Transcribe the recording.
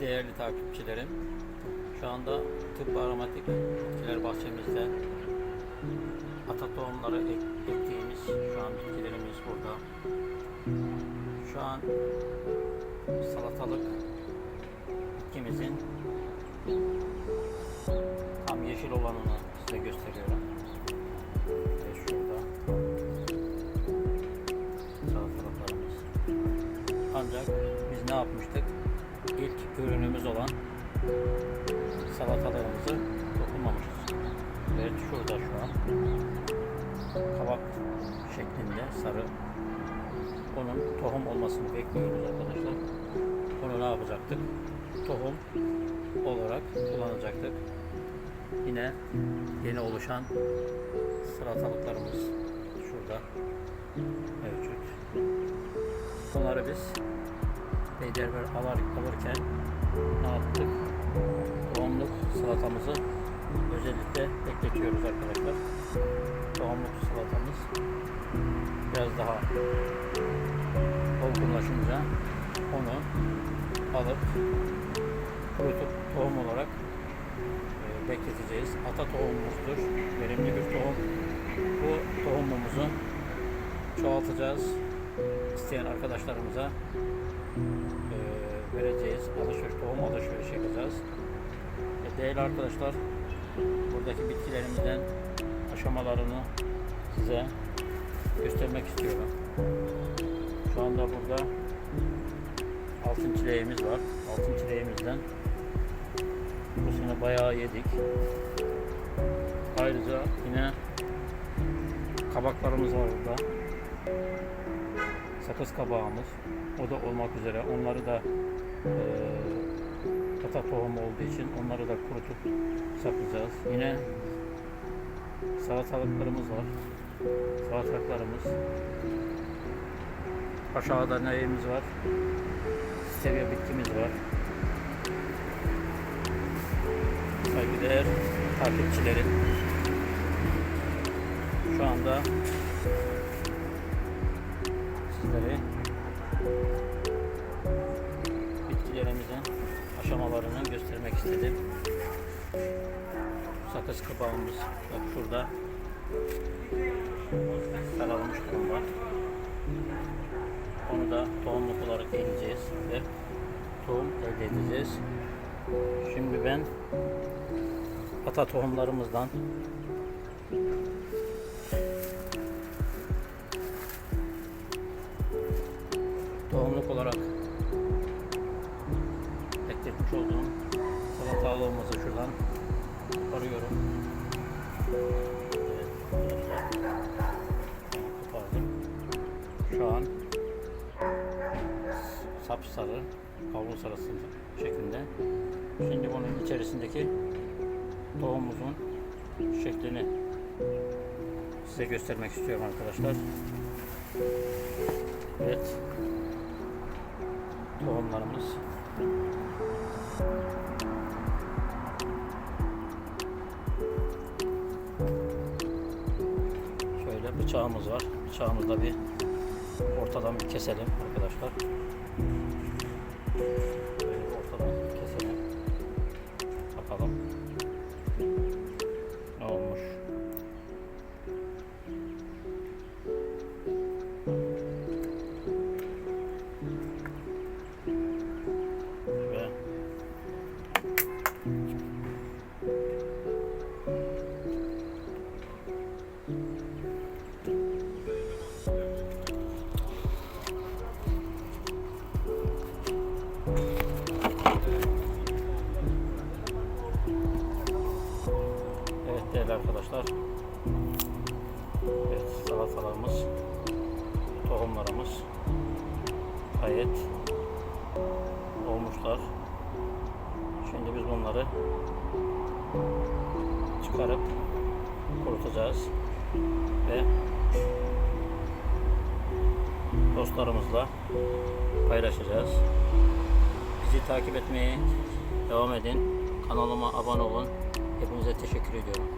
Değerli takipçilerim, şu anda tıbbi aromatik bitkiler bahçemizde ata tohumları ek- ektiğimiz şu an bitkilerimiz burada. Şu an salatalık bitkimizin tam yeşil olanını size gösteriyorum. Ve şurada salatalıklarımız. Ancak biz ne yapmıştık? İlk ürünümüz olan salatalarımızı dokunmamışız. Evet şurada şu an kabak şeklinde sarı. Onun tohum olmasını bekliyoruz arkadaşlar. Onu ne yapacaktık? Tohum olarak kullanacaktık. Yine yeni oluşan salatalıklarımız şurada mevcut. Bunları biz peyderver alar, alırken ne yaptık? Tohumluk salatamızı özellikle bekletiyoruz arkadaşlar. Tohumluk salatamız biraz daha olgunlaşınca onu alıp kurutup tohum olarak e, bekleteceğiz. Ata tohumumuzdur. Verimli bir tohum. Bu tohumumuzu çoğaltacağız. İsteyen arkadaşlarımıza vereceğiz. Alışveriş, tohum alışveriş yapacağız. E, değerli arkadaşlar, buradaki bitkilerimizden aşamalarını size göstermek istiyorum. Şu anda burada altın çileğimiz var. Altın çileğimizden bu sene bayağı yedik. Ayrıca yine kabaklarımız var burada. Sakız kabağımız. O da olmak üzere. Onları da eee kata tohumu olduğu için onları da kurutup saklayacağız. Yine salatalıklarımız var. Salatalıklarımız. Aşağıda neyimiz var? Stevia bitkimiz var. Saygıdeğer takipçilerim. Şu anda bitkilerimizin aşamalarını göstermek istedim. Sakız kabağımız bak şurada sarılmış durumda. Onu da tohumluk olarak deneyeceğiz ve tohum elde edeceğiz. Şimdi ben ata tohumlarımızdan tohumluk olarak bekletmiş olduğum şuradan koparıyorum. Evet, arkadaşlar. Kopardım. Şu an sapsarı, kavlu sarısı şeklinde. Şimdi bunun içerisindeki tohumumuzun şeklini size göstermek istiyorum arkadaşlar. Evet. Tohumlarımız. Şöyle bıçağımız var. Bıçağımızla bir ortadan bir keselim arkadaşlar. Böyle ortadan keselim. Bakalım. Değerli arkadaşlar. Evet salatalarımız, tohumlarımız gayet olmuşlar. Şimdi biz bunları çıkarıp kurutacağız ve dostlarımızla paylaşacağız. Bizi takip etmeye devam edin. Kanalıma abone olun. Hepinize teşekkür ediyorum.